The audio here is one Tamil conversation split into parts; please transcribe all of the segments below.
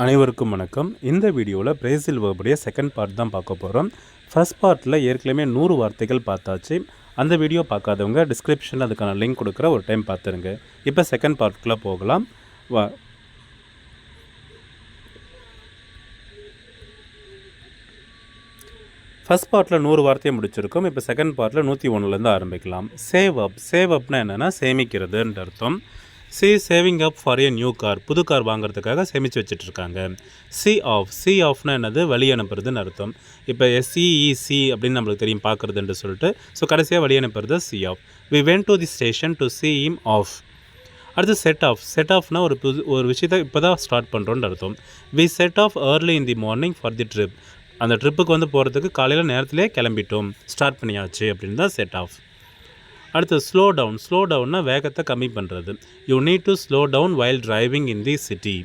அனைவருக்கும் வணக்கம். இந்த வீடியோவில் பிரேசில் வேர்புடைய செகண்ட் பார்ட் தான் பார்க்க போகிறோம் ஃபர்ஸ்ட் பார்ட்டில் ஏற்கனவே நூறு வார்த்தைகள் பார்த்தாச்சு. அந்த வீடியோ பார்க்காதவங்க டிஸ்கிரிப்ஷனில் அதுக்கான லிங்க் கொடுக்குற ஒரு டைம் பார்த்துருங்க. இப்போ செகண்ட் பார்ட்டுக்குள்ளே போகலாம். வா. ஃபஸ்ட் பார்ட்டில் நூறு வார்த்தையை முடிச்சிருக்கோம். இப்போ செகண்ட் பார்ட்டில் நூற்றி ஒன்றுலேருந்து ஆரம்பிக்கலாம். சேவ் அப் சேவ் அப்னா என்னென்னா சேமிக்கிறதுன்ற அர்த்தம். She saving up for a new car புது கார் வாங்குறதுக்காக சேமித்து வச்சுட்டு இருக்காங்க சி ஆஃப் சி ஆஃப்னா என்னது? வழி அனுப்புறதுன்னு அர்த்தம். இப்போ எஸ்சிஇசி அப்படின்னு நம்மளுக்கு தெரியும் பார்க்குறதுன்னு சொல்லிட்டு. ஸோ கடைசியாக வழி அனுப்புறது see off we went to the station to see him off அடுத்து செட் ஆஃப் செட் ஆஃப்னா ஒரு புது ஒரு விஷயத்தை இப்போ தான் ஸ்டார்ட் பண்ணுறோன்னு அர்த்தம். We set off early in the morning for the trip அந்த ட்ரிப்புக்கு வந்து போகிறதுக்கு காலையில் நேரத்திலே கிளம்பிட்டோம். ஸ்டார்ட் பண்ணியாச்சு அப்படின்னு தான் செட் ஆஃப் அடுத்து ஸ்லோ டவுன் ஸ்லோ டவுன்னா வேகத்தை கம்மி பண்ணுறது you need to slow down while driving in the city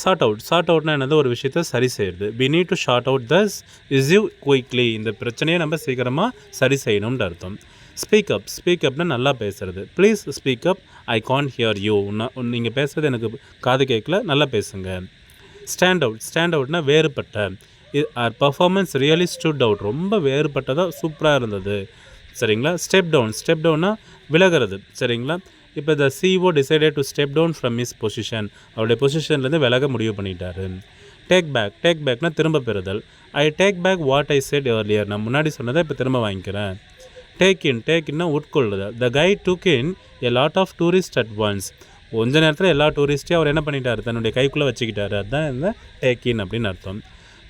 sort out sort அவுட்னா என்னது? ஒரு விஷயத்தை சரி செய்யுது we need to sort out this issue quickly இந்த பிரச்சனையை நம்ம சீக்கிரமாக சரி செய்யணும்னு அர்த்தம். ஸ்பீக் அப் ஸ்பீக் அப்னா நல்லா பேசுறது. Please speak up I can't hear you நீங்கள் பேசுகிறது எனக்கு காது கேட்கல. நல்லா பேசுங்க. ஸ்டாண்ட் அவுட் ஸ்டாண்ட் அவுட்னா வேறுபட்ட. Her performance really stood out ரொம்ப வேறுபட்டதாக சூப்பராக இருந்தது. சரிங்களா? ஸ்டெப் டவுன் ஸ்டெப் டவுன்னா விலகிறது. சரிங்களா? இப்போ the C E O decided to step down from his position அவருடைய பொசிஷன்லேருந்து விலக முடிவு பண்ணிட்டாரு. டேக் பேக் டேக் பேக்னால் திரும்ப பெறுதல். I take back what I said earlier நான் முன்னாடி சொன்னதை இப்போ திரும்ப வாங்கிக்கிறேன். டேக் இன் டேக் இன்னா உட்கொள்ளுதல். The guy took in a lot of tourist at once கொஞ்ச நேரத்தில் எல்லா டூரிஸ்ட்டையும் அவர் என்ன பண்ணிட்டார்? தன்னுடைய கைக்குள்ளே வச்சுக்கிட்டாரு. அதுதான் இந்த டேக் இன் அப்படின்னு அர்த்தம்.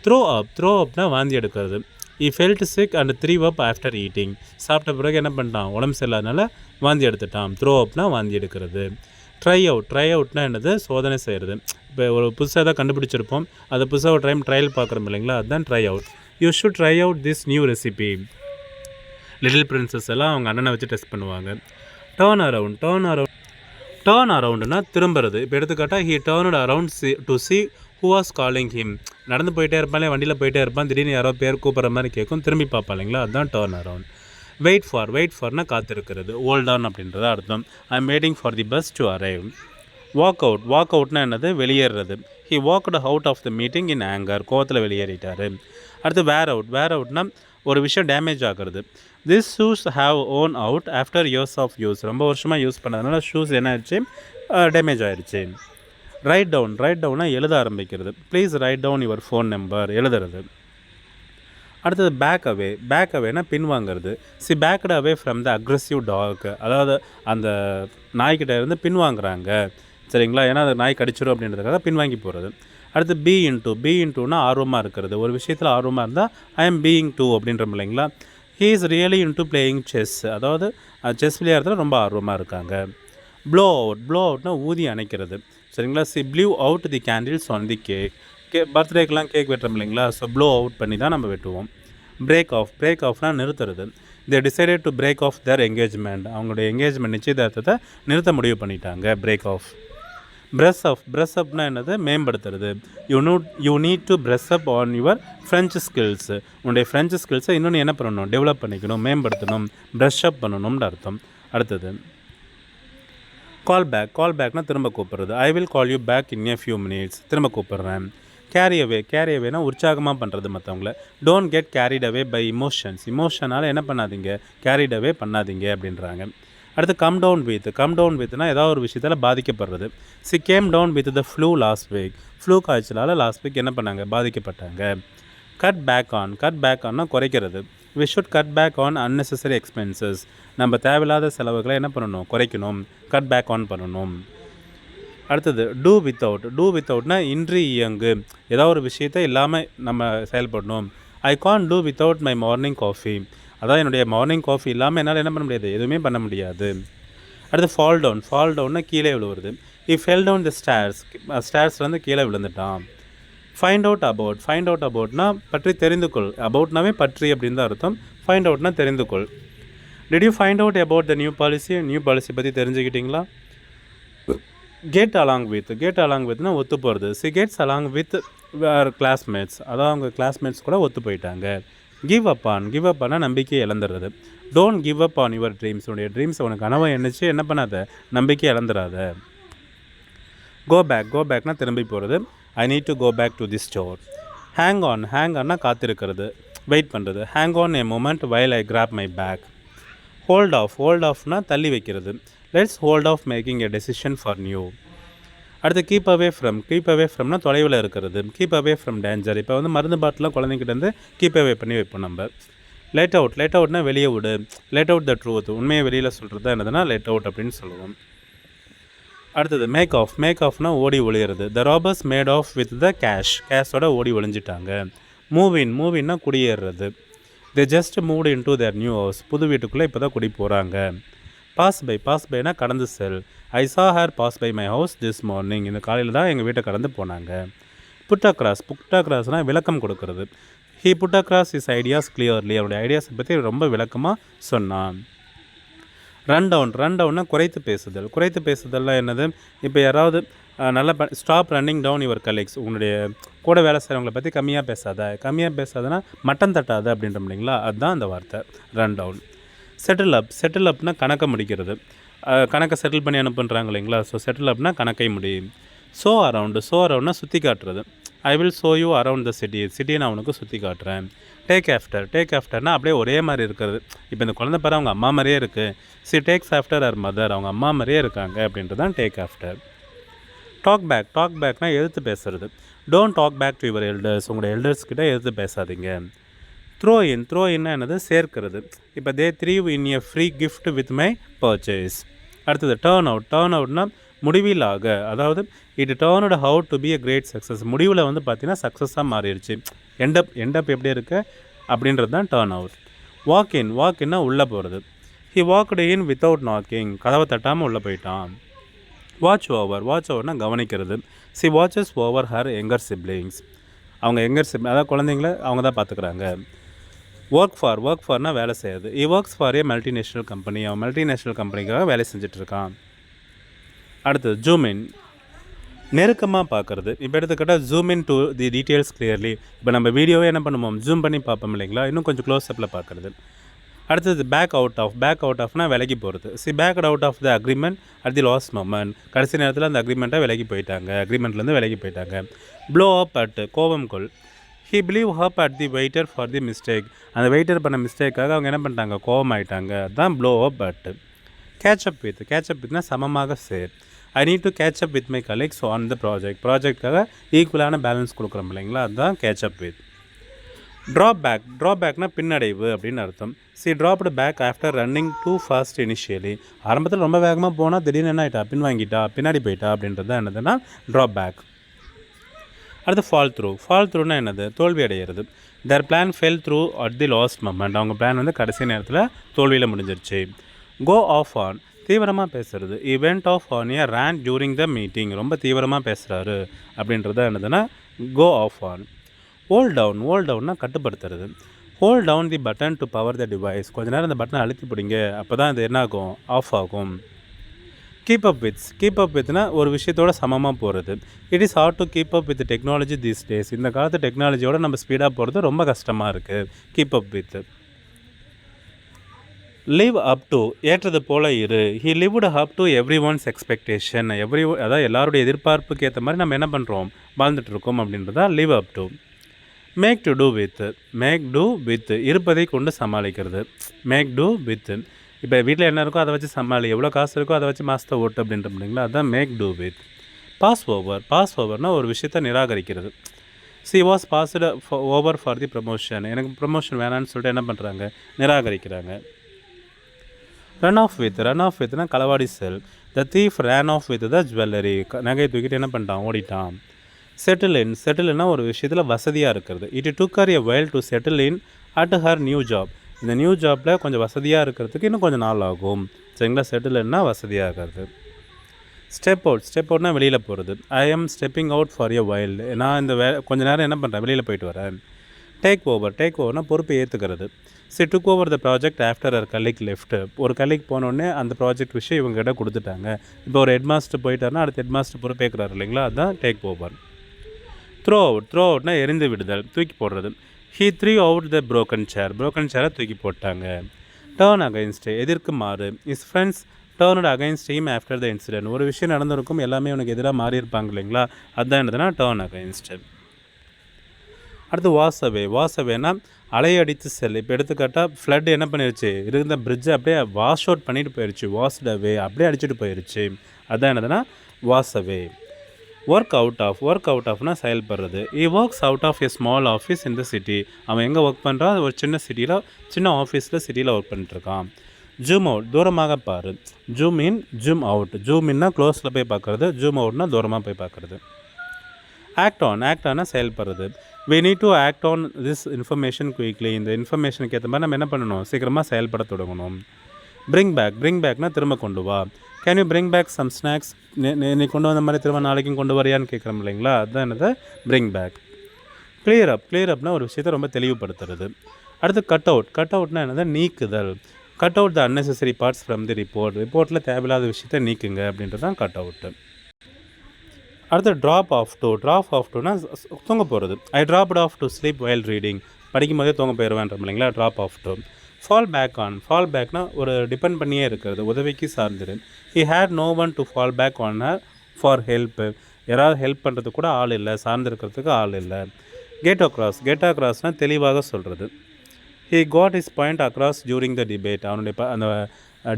த்ரோ அப் த்ரோ அப்னா வாந்தி எடுக்கிறது. I felt sick and threw up after eating சாப்பிட்ட பிறகு என்ன பண்ணிட்டான்? உடம்பு சரியில்லாதனால வாந்தி எடுத்துட்டான். த்ரோ அப்னா வாந்தி எடுக்கிறது. ட்ரை அவுட் ட்ரை அவுட்னா என்னது? சோதனை செய்கிறது இப்போ ஒரு புதுசாக தான் கண்டுபிடிச்சிருப்போம். அதை புதுசாக ஒரு டைம் ட்ரையல் பார்க்குறோம் இல்லைங்களா? அதுதான் try out you should try out this new recipe little princess எல்லாம் அவங்க அண்ணனை வச்சு டெஸ்ட் பண்ணுவாங்க. Turn around turn around turn அரவுண்டுனா திரும்புறது. இப்போ எடுத்துக்காட்டால் he turn around see to see who was calling him நடந்து போயிட்டே இருப்பான் வண்டியில் போயிட்டே இருப்பான். திடீர்னு யாரோ பேர் கூப்பிட்ற மாதிரி கேட்கும். திரும்பி பார்ப்பா இல்லைங்களா? அதுதான் turn around wait for wait ஃபார்னா காத்திருக்கிறது. ஓல்ட் ஆன் அப்படின்றத அர்த்தம். I am waiting for the bus to arrive walk out walk அவுட்னா என்னது? வெளியேறது he walked out of the meeting in anger கோவத்தில் வெளியேறிட்டார். அடுத்து வேர் அவுட் வேர் அவுட்னா ஒரு விஷயம் டேமேஜ் ஆகிறது. This shoes have worn out after years of use ரொம்ப வருஷமாக யூஸ் பண்ணதுனால ஷூஸ் என்ன ஆயிடுச்சு டேமேஜ் ஆயிடுச்சு ரைட் டவுன் ரைட் டவுனாக எழுத ஆரம்பிக்கிறது. Please write down your phone number எழுதுறது. அடுத்தது பேக் அவே பேக் அவேனா பின்வாங்கிறது she backed away from the aggressive dog அதாவது அந்த நாய்கிட்ட இருந்து பின்வாங்குறாங்க சரிங்களா? ஏன்னா அது நாய் கடிச்சிடும் அப்படின்றதுக்காக பின்வாங்கி போகிறது அடுத்து பி இன்டூ பி இன்டூனா ஆர்வமாக இருக்கிறது. ஒரு விஷயத்தில் ஆர்வமாக இருந்தால் ஐ எம் பீயிங் டூ அப்படின்றோம் இல்லைங்களா? He is really into playing chess அதாவது செஸ் விளையாடுறதுல ரொம்ப ஆர்வமாக இருக்காங்க. ப்ளோ அவுட் ப்ளோ அவுட்னா ஊதி அணைக்கிறது. சரிங்களா? She blew out the candles on the cake K பர்த்டேக்கெலாம் கேக் வெட்டுறோம் இல்லைங்களா? ஸோ ப்ளோ அவுட் பண்ணி தான் நம்ம வெட்டுவோம். பிரேக் ஆஃப் பிரேக் ஆஃப்னால் நிறுத்துறது. They decided to break off their engagement அவங்களுடைய என்கேஜ்மெண்ட் நிச்சயதார்த்தத்தை நிறுத்த முடிவு பண்ணிட்டாங்க. Break off brush up brush அப்னா என்னது? மேம்படுத்துறது. You know you need to brush up on your French skills உன்னுடைய ஃப்ரெஞ்சு ஸ்கில்ஸை இன்னொன்று என்ன பண்ணணும்? டெவலப் பண்ணிக்கணும் மேம்படுத்தணும் ப்ரெஷ் அப் பண்ணணும்னு அர்த்தம். அடுத்தது. கால் பேக் கால் பேக்னா திரும்ப கூப்பிட்றது. I will call you back in a few minutes திரும்ப கூப்பிட்றேன். கேரி அவே கேரி அவேனா உற்சாகமாக பண்ணுறது மற்றவங்கள don't get carried away by emotions இமோஷனால் என்ன பண்ணாதீங்க? கேரிட் அவே பண்ணாதீங்க அப்படின்றாங்க. அடுத்து come down with come down வித்னா ஏதாவது ஒரு விஷயத்தில் பாதிக்கப்படுறது. She came down with the flu last week flu காய்ச்சலால் லாஸ்ட் வீக் என்ன பண்ணாங்க? பாதிக்கப்பட்டாங்க. Cut back on cut back ஆன்னா குறைக்கிறது. We should cut back on unnecessary expenses நம்ம தேவையில்லாத செலவுகளை என்ன பண்ணணும்? குறைக்கணும். கட் பேக் ஆன் பண்ணணும். அடுத்தது டூ வித்தவுட் டூ வித்தவுட்னா இன்றி இயங்கு. ஏதாவது ஒரு விஷயத்தை இல்லாமல் நம்ம செயல்படணும். I can't do without my morning coffee அதான் என்னுடைய மார்னிங் காஃபி இல்லாமல் என்னால் என்ன பண்ண முடியாது? எதுவுமே பண்ண முடியாது. அடுத்து ஃபால் டவுன் ஃபால் டவுன்னா கீழே விழுவுறது. He fell down the stairs ஸ்டேர்ஸ்லேருந்து கீழே விழுந்துட்டான். Find out about find out அபவுட்னா பற்றி தெரிந்து கொள் அபவுட்னாவே பற்றி அப்படின்னு தான் அர்த்தம். ஃபைண்ட் அவுட்னா தெரிந்து கொள் did you find out about the new policy new policy பற்றி தெரிஞ்சுக்கிட்டிங்களா get along with get along வித்னா ஒத்து போகிறது she gets along with her classmates அதான் அவங்க கிளாஸ்மேட்ஸ் கூட ஒத்து போயிட்டாங்க. Give up on give up ஆனால் நம்பிக்கை இழந்துடுறது. Don't give up on your dreams உன்னுடைய ட்ரீம்ஸ் உனக்கு கனவை எண்ணிச்சு என்ன பண்ணாத? நம்பிக்கை இழந்துடாத கோ பேக் கோ பேக்னால் திரும்பி போகிறது I need to go back to the store hang on hang ஆன்னா காத்திருக்கிறது. வெயிட் பண்ணுறது hang on a moment while I grab my bag hold off hold ஆஃப்னா தள்ளி வைக்கிறது. Let's hold off making a decision for now அடுத்து keep away from keep away ஃப்ரம்னா தொலைவில் இருக்கிறது. கீப் அவே ஃப்ரம் டேஞ்சர் இப்போ வந்து மருந்து பாட்டிலாம் குழந்தைங்கிட்ட இருந்து கீப் அவே பண்ணி வைப்போம் நம்ம. லேட் அவுட் லேட் அவுட்னா வெளியே விடு. லேட் அவுட் த ட்ரூத் உண்மையை வெளியில் சொல்கிறது தான் என்னதுன்னா லேட் அவுட் அப்படின்னு சொல்லுவோம். அடுத்தது மேக் ஆஃப் மேக் ஆஃப்னா ஓடி ஒளியிறது. The robbers made off with the cash கேஷோட ஓடி ஒளிஞ்சிட்டாங்க. மூவின் மூவின்னா குடியேறுறது they just move in to their new house புது வீட்டுக்குள்ளே இப்போ தான் குடி போகிறாங்க பாஸ் பை பாஸ் பைனா கடந்து செல். I saw her pass by my house this morning இந்த காலையில் தான் எங்கள் வீட்டை கடந்து போனாங்க. புட்டா கிராஸ் புட்டா கிராஸ்னால் விளக்கம் கொடுக்கறது. ஹீ புட்டா கிராஸ் இஸ் ஐடியாஸ் கிளியர்லி அவருடைய ஐடியாஸை பற்றி ரொம்ப விளக்கமாக சொன்னான். ரன் டவுன் ரன் டவுன்னா குறைத்து பேசுதல். குறைத்து பேசுதல்லாம் என்னது? இப்போ யாராவது நல்ல நல்லா ப stop running down your colleagues உங்களுடைய கூட வேலை செய்கிறவங்கள பற்றி கம்மியாக பேசாத. கம்மியாக பேசாதனா மட்டம் தட்டாத அப்படின்ற இல்லைங்களா? அதுதான் அந்த வார்த்தை. Run down settle up settle அப்னா கணக்கை முடிக்கிறது. கணக்கை செட்டில் பண்ணி அனுப்புன்றாங்க இல்லைங்களா? ஸோ செட்டில் அப்னா கணக்கை முடியும் ஸோ அரவுண்டு ஸோ அரவுண்ட்னா சுற்றி காட்டுறது. I will show you around the city சிட்டியை நான் உனக்கு சுற்றி காட்டுறேன். டேக் ஆஃப்டர் டேக் ஆஃப்டர்னால் அப்படியே ஒரே மாதிரி இருக்கிறது. இப்போ இந்த குழந்தை பேர் அவங்க அம்மா மாதிரியே இருக்குது she takes after her mother அவங்க அம்மா மாதிரியே இருக்காங்க அப்படின்றது தான் take after talk back talk பேக்னால் எழுத்து பேசுறது. Don't talk back to your elders உங்களோட எல்டர்ஸ் கிட்டே எழுத்து பேசாதீங்க. த்ரோ இன் த்ரோ இன்னா என்னது? சேர்க்கிறது. இப்போ they threw in a free gift with my purchase அடுத்தது டேர்ன் அவுட் டேர்ன் அவுட்னா முடிவிலாக. அதாவது it turned out to be a great success முடிவில் வந்து பார்த்திங்கன்னா சக்ஸஸாக மாறிடுச்சு. எண்டப் எண்டப் எப்படி இருக்குது அப்படின்றது தான் turn out walk in walk இன்னா உள்ளே போகிறது he walked in without knocking கதவை தட்டாமல் உள்ளே போயிட்டான். வாட்ச் ஓவர் வாட்ச் ஓவர்னால் கவனிக்கிறது. She watches over her younger siblings அவங்க எங்கர் சிப் அதாவது குழந்தைங்கள அவங்க தான் பார்த்துக்குறாங்க ஒர்க் ஃபார் ஒர்க் ஃபார்னா வேலை செய்யுது. He works for a multinational company அவன் மல்டிநேஷ்னல் கம்பெனிக்காக வேலை செஞ்சிட்ருக்கான் அடுத்தது ஜூமின் நெருக்கமாக பார்க்குறது. இப்போ எடுத்துக்கிட்டால் zoom in to the details clearly இப்போ நம்ம வீடியோவே என்ன பண்ணுவோம்? ஜூம் பண்ணி பார்ப்போம் இல்லைங்களா? இன்னும் கொஞ்சம் க்ளோஸ் அப்பில் பார்க்குறது. அடுத்தது back out of back out ஆஃப்னா விலகி போகிறது she backed out of the agreement at the last moment கடைசி நேரத்தில் அந்த அக்ரிமெண்ட்டை விலகி போயிட்டாங்க. அக்ரிமெண்ட்லேருந்து விலகி போயிட்டாங்க. ப்ளோ அப் அட் கோவம் கொள். He blew up at the waiter for the mistake அந்த வெயிட்டர் பண்ண மிஸ்டேக்காக அவங்க என்ன பண்ணிட்டாங்க? கோவம் ஆயிட்டாங்க அதுதான் blow up at catch up with catch up வித்னா சமமாக சேர். I need to catch up with my colleagues on the project ப்ராஜெக்டாக ஈக்குவலான பேலன்ஸ் கொடுக்குறோம் இல்லைங்களா? அதுதான் catch up with drop back drop பின்னடைவு அப்படின்னு அர்த்தம். She dropped back after running too fast initially ஆரம்பத்தில் ரொம்ப வேகமாக போனால் திடீர்னு என்ன ஆகிட்டா பின் வாங்கிட்டா? பின்னாடி போயிட்டா? அப்படின்றது என்னதுன்னா ட்ராப் பேக் அடுத்து ஃபால் த்ரூ ஃபால் த்ரூனா என்னது? தோல்வி அடைகிறது their plan fell through at the last moment அவங்க பிளான் வந்து கடைசி நேரத்தில் தோல்வியில் முடிஞ்சிருச்சு. கோ ஆஃப் ஆன் தீவிரமாக பேசுகிறது went off on a rant during the meeting ரொம்ப தீவிரமாக பேசுகிறாரு அப்படின்றது என்னதுன்னா go off on hold down hold டவுன்னா கட்டுப்படுத்துறது. Hold down the button to power the device கொஞ்ச நேரம் அந்த பட்டனை அழுத்தி பிடிங்க. அப்போ தான் இது என்ன ஆகும். ஆஃப் ஆகும் கீப் அப் வித்ஸ் கீப் அப் வித்னா ஒரு விஷயத்தோட சமமாக போகிறது it is hard to keep up with technology these days இந்த காலத்து டெக்னாலஜியோட நம்ம ஸ்பீடாக போகிறது ரொம்ப கஷ்டமாக இருக்குது keep up with live up to ஏற்றது போல இரு. He lived up to everyone's expectation every அதாவது எல்லாருடைய எதிர்பார்ப்புக்கு ஏற்ற மாதிரி நம்ம என்ன பண்ணுறோம் வாழ்ந்துட்டு இருக்கோம் அப்படின்றதா live up to make do do with make do with இருப்பதை கொண்டு சமாளிக்கிறது. மேக் டூ வித் இப்போ வீட்டில் என்ன இருக்கோ அதை வச்சு சமாளி. எவ்வளோ காசு இருக்கோ அதை வச்சு மாதத்தை ஓட்டு அப்படின்ற முடியுங்களா அதுதான் make do with pass over pass ஓவர்னால் ஒரு விஷயத்தை நிராகரிக்கிறது. She was passed over for the promotion எனக்கு ப்ரமோஷன் வேணான்னு சொல்லிட்டு என்ன பண்ணுறாங்க நிராகரிக்கிறாங்க. Run off with run off வித்னா களவாடி செல். The thief ran off with the jewellery நகையை தூக்கிட்டு என்ன பண்ணிட்டான்? ஓடிட்டான். செட்டில் இன் செட்டில்னா ஒரு விஷயத்தில் வசதியாக இருக்கிறது. It took her a while to settle in at her new job இந்த நியூ ஜாப்பில் கொஞ்சம் வசதியாக இருக்கிறதுக்கு இன்னும் கொஞ்சம் நாள் ஆகும். சரிங்களா? செட்டில் இன்னா வசதியாகிறது ஸ்டெப் அவுட் ஸ்டெப் அவுட்னா வெளியில் போகிறது I am stepping out for a while நான் இந்த வே கொஞ்ச நேரம் என்ன பண்ணுறேன் வெளியில் போயிட்டு வரேன். டேக் ஓவர் டேக் ஓவர்னால் பொறுப்பை ஏற்றுக்கிறது she took over the project after her colleague left ஒரு கலிக் போனோடனே அந்த ப்ராஜெக்ட் விஷயம் இவங்ககிட்ட கொடுத்துட்டாங்க. இப்போ ஒரு ஹெட் மாஸ்டர் போயிட்டாருன்னா அடுத்த ஹெட் மாஸ்டர் பொறுப்பேற்கிறாரு இல்லைங்களா அதுதான் take over throw out throw அவுட்னா எரிந்து விடுதல் தூக்கி போடுறது. He threw out the broken chair broken சேரை தூக்கி போட்டாங்க. டேர்ன் அகைன்ஸ்ட் எதிர்க்கு மாறு. His friends turned against after the incident ஒரு விஷயம் நடந்திருக்கும் எல்லாமே உனக்கு எதிராக மாறி இருப்பாங்க இல்லைங்களா? அதுதான் என்னதுன்னா டேர்ன் அகைன்ஸ்ட்டு அடுத்து வாசவே. வாசவேனா அலையடித்து செல். இப்போ எடுத்துக்காட்டால் ஃப்ளட் என்ன பண்ணிருச்சு? இருந்த பிரிட்ஜை அப்படியே வாஷ் அவுட் பண்ணிட்டு போயிடுச்சு வாஷ்டவே அவே அப்படியே அடிச்சுட்டு போயிடுச்சு அதான் என்னதுன்னா வாசவே. Work out of work out ஆஃப்னா செயல்படுறது. He works out of a small office இந்த சிட்டி அவன் எங்கே ஒர்க் பண்ணுறான் ஒரு சின்ன சிட்டியில் சின்ன ஆஃபீஸில் சிட்டியில் ஒர்க் பண்ணிட்டுருக்கான். ஜூம் அவுட் தூரமாக பாரு. Zoom in zoom out zoom இன்னா க்ளோஸில் போய் பார்க்குறது. ஜூம் அவுட்னா தூரமாக போய் பார்க்குறது. ஆக்ட் ஆன் ஆக்ட் ஆனால் செயல்படுறது. We need to act on this information quickly இந்த இன்ஃபர்மேஷனுக்கு ஏற்ற மாதிரி நம்ம என்ன பண்ணணும்? சீக்கிரமாக செயல்பட தொடங்கணும். பிரிங் பேக் பிரிங் பேக்னா திரும்ப கொண்டு வா. Can you bring back some snacks நீ கொண்டு வந்த மாதிரி திரும்ப நாளைக்கும் கொண்டு வரியான்னு கேட்குறோம் இல்லைங்களா? அதுதான் என்னது? Bring back clear up clear அப்னா ஒரு விஷயத்தை ரொம்ப தெளிவுபடுத்துறது. அடுத்து கட் அவுட் கட் அவுட்னா என்னது? நீக்குதல். Cut out the unnecessary parts from the report ரிப்போர்ட்டில் தேவையில்லாத விஷயத்தை நீக்குங்க அப்படின்றது தான் கட் அவுட்டு அடுத்து drop off to drop off டூனா தூங்க போகிறது I dropped off to sleep while reading படிக்கும் போதே தூங்க போயிடுவேன்றோம் இல்லைங்களா? Drop off to fall back on fall பேக்னா ஒரு டிபெண்ட் பண்ணியே இருக்கிறது. உதவிக்கு சார்ந்துரு. He had no one to fall back on for help யாராவது ஹெல்ப் பண்ணுறது கூட ஆள் இல்லை. சார்ந்திருக்கிறதுக்கு ஆள் இல்லை. கேட் அக்ராஸ் கேட் அக்ராஸ்னால் தெளிவாக சொல்கிறது he got his point across during the debate அவனுடைய அந்த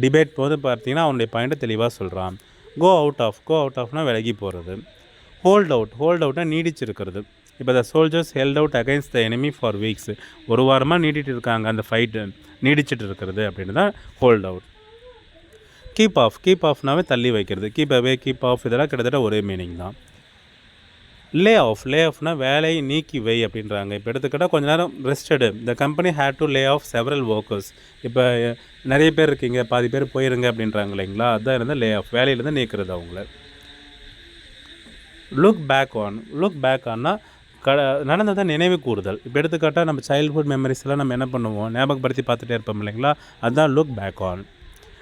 டிபேட் போது பார்த்தீங்கன்னா அவனுடைய பாயிண்ட்டை தெளிவாக சொல்கிறான் go out of go out ஆஃப்னால் விலகி போகிறது ஹோல்ட் அவுட் ஹோல்ட் அவுட்னா நீடிச்சிருக்கிறது. இப்போ the soldiers held out against the enemy for weeks ஒரு வாரமாக நீடிட்டு இருக்காங்க அந்த ஃபைட்டு நீடிச்சிட்டு இருக்கிறது அப்படின்னு தான் hold out keep off keep ஆஃப்னாவே தள்ளி வைக்கிறது. கீப் அவே கீப் ஆஃப் இதெல்லாம் கிட்டத்தட்ட ஒரே மீனிங் தான். லே ஆஃப் லே ஆஃப்னா வேலையை நீக்கி வை அப்படின்றாங்க. இப்போ எடுத்துக்கிட்டால் கொஞ்ச நேரம் ரெஸ்டடு இந்த company had to lay off several workers இப்போ நிறைய பேர் இருக்கீங்க. பாதி பேர் போயிருங்க அப்படின்றாங்க இல்லைங்களா? அதான் இருந்தால் லே ஆஃப் வேலையிலேருந்து நீக்கிறது அவங்கள. Look back on look back ஆனால் க நடந்ததை நினைவு கூறுதல். இப்போ எடுத்துக்காட்டால் நம்ம சைல்ட்ஹுட் மெமரிஸ் எல்லாம் நம்ம என்ன பண்ணுவோம்? ஞாபகப்படுத்தி பார்த்துட்டே இருப்போம் இல்லைங்களா? அதுதான் லுக் பேக் ஆன்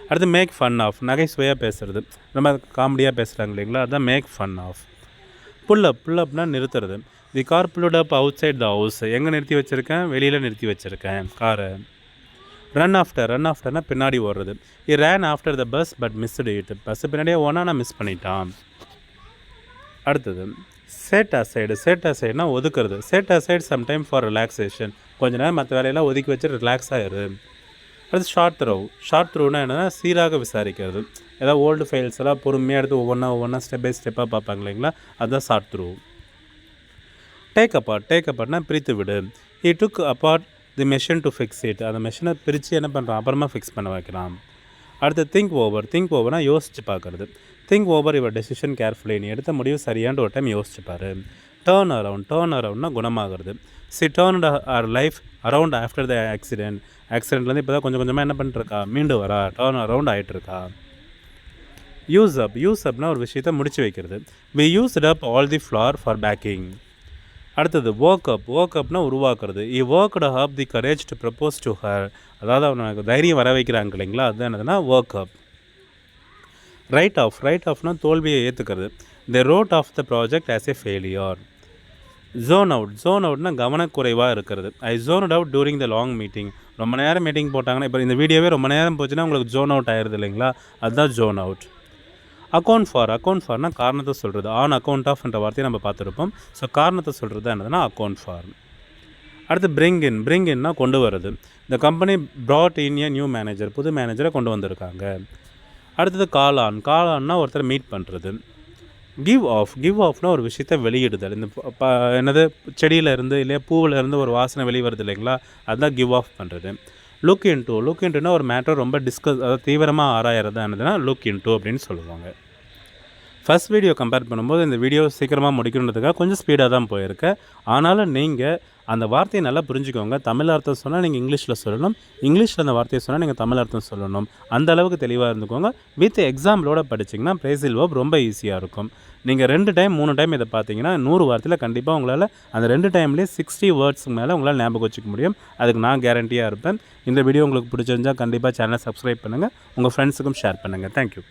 அடுத்து மேக் ஃபன் ஆஃப் நகைச்சுவையாக பேசுகிறது நம்ம காமெடியாக பேசுகிறாங்க இல்லைங்களா? அதுதான் make fun of pull up புல்லப்னா நிறுத்துறது. The car pulled up outside the house எங்கே நிறுத்தி வச்சுருக்கேன்? வெளியில் நிறுத்தி வச்சுருக்கேன் காரை ரன் ஆஃப்டர் ரன் ஆஃப்டர்னால் பின்னாடி ஓடுறது. He ran after the bus but missed it bus பின்னாடியே ஓனா நான் மிஸ் பண்ணிட்டான். அடுத்தது செட் அசைடு செட் அசைடுனா ஒதுக்குறது. Set aside some time for relaxation கொஞ்ச நேரம் மற்ற வேலையெல்லாம் ஒதுக்கி வச்சு ரிலாக்ஸ் ஆயிடுது அடுத்து ஷார்ட் த்ரோ ஷார்ட் த்ரூனா என்னென்னா சீராக விசாரிக்கிறது. ஏதாவது ஓல்டு ஃபைல்ஸ் எல்லாம் பொறுமையாக எடுத்து ஒவ்வொன்றா ஒவ்வொன்றா ஸ்டெப் பை ஸ்டெப்பாக பார்ப்பாங்க இல்லைங்களா? அதுதான் sort through take apart take அப்பார்ட்னா பிரித்து விடு. He took apart the machine to fix it அந்த மெஷினை பிரித்து என்ன பண்ணுறான் அப்புறமா ஃபிக்ஸ் பண்ண வைக்கிறான். அடுத்து திங்க் ஓவர் திங்க் ஓவர்னால் யோசிச்சு பார்க்குறது. Think over your decision carefully நீ எடுத்த முடிவு சரியான ஒரு டைம் யோசிச்சுப்பார் டேர்ன் அரவுண்ட் டேர்ன் அரவுண்ட்னா குணமாகிறது. She turn her life around after the accident ஆக்சிடென்ட்லேருந்து இப்போ தான் கொஞ்சம் கொஞ்சமாக என்ன பண்ணிட்டுருக்கா மீண்டு வரா. டர்ன் அரவுண்ட் ஆகிட்டுருக்கா யூஸ் அப் யூஸ் அப்னா ஒரு விஷயத்தை முடிச்சு வைக்கிறது. We used up all the flour for baking அடுத்தது ஒர்க் அப் ஒர்க் அப்னா உருவாக்குறது. He worked up the courage to propose to her அதாவது அவனுக்கு தைரியம் வர வைக்கிறாங்க இல்லைங்களா? அது என்னதுன்னா work up write off write ஆஃப்னா தோல்வியை ஏற்றுக்கிறது they wrote off the project as a failure zone out zone அவுட்னா கவனக்குறைவாக இருக்கிறது. I zone out during the long meeting ரொம்ப நேரம் மீட்டிங் போட்டாங்கன்னா இப்போ இந்த வீடியோவே ரொம்ப நேரம் போச்சுன்னா உங்களுக்கு ஜோன் அவுட் ஆயிடுது இல்லைங்களா? அதுதான் zone out account for account ஃபார்னா காரணத்தை சொல்கிறது ஆன் அக்கௌண்ட் ஆஃப்ன்ற வார்த்தையை நம்ம பார்த்துருப்போம். ஸோ காரணத்தை சொல்கிறது என்னதுன்னா அக்கௌண்ட் ஃபார் அடுத்து பிரிங் இன் பிரிங் இன்னா கொண்டு வருது இந்த company brought in a new manager புது மேனேஜரை கொண்டு வந்திருக்காங்க. அடுத்தது காலான் காலான்னா ஒருத்தர் மீட் பண்ணுறது கிவ் ஆஃப் கிவ் ஆஃப்னா ஒரு விஷயத்தை வெளியிடுதல். இந்த ப- என்னது செடியில் இருந்து இல்லையா பூவில் இருந்து ஒரு வாசனை வெளியே வருது இல்லைங்களா அதுதான் கிவ் ஆஃப் பண்ணுறது லுக் இன்டூ லுக் இன்ட்டுனா ஒரு மேட்டர் ரொம்ப டிஸ்கஸ் அதாவது தீவிரமாக ஆராயறது என்னதுன்னா லுக் இன்டூ அப்படின்னு சொல்லுவாங்க. ஃபர்ஸ்ட் வீடியோ கம்பேர் பண்ணும்போது இந்த வீடியோ சீக்கிரமாக முடிக்கணுன்றதுக்காக கொஞ்சம் ஸ்பீடாக தான் போயிருக்கேன் ஆனாலும் நீங்கள் அந்த வார்த்தையை நல்லா புரிஞ்சுக்கோங்க. தமிழ் அர்த்தம் சொன்னால் நீங்கள் இங்கிலீஷில் சொல்லணும். இங்கிலீஷில் அந்த வார்த்தையை சொன்னால் நீங்கள் தமிழ் அர்த்தம் சொல்லணும். அந்த அளவுக்கு தெளிவாக இருந்துக்கோங்க. வித் எக்ஸாம்பிளோட படிச்சிங்கன்னா பிரேசில் வேர்ப் ரொம்ப ஈஸியாக இருக்கும். நீங்கள் ரெண்டு டைம் மூணு டைம் இதை பார்த்தீங்கன்னா நூறு வார்த்தையில் கண்டிப்பாக உங்களால் அந்த ரெண்டு டைம்லேயே சிக்ஸ்டி வேர்ட்ஸ்க்கு மேலே உங்களால் ஞாபகம் வச்சுக்க முடியும். அதுக்கு நான் கேரண்டியாக இருப்பேன். இந்த வீடியோ உங்களுக்கு பிடிச்சிருந்தால் கண்டிப்பாக சேனலை சப்ஸ்கிரைப் பண்ணுங்கள் உங்கள் ஃப்ரெண்ட்ஸுக்கும் ஷேர் பண்ணுங்கள் தேங்க்யூ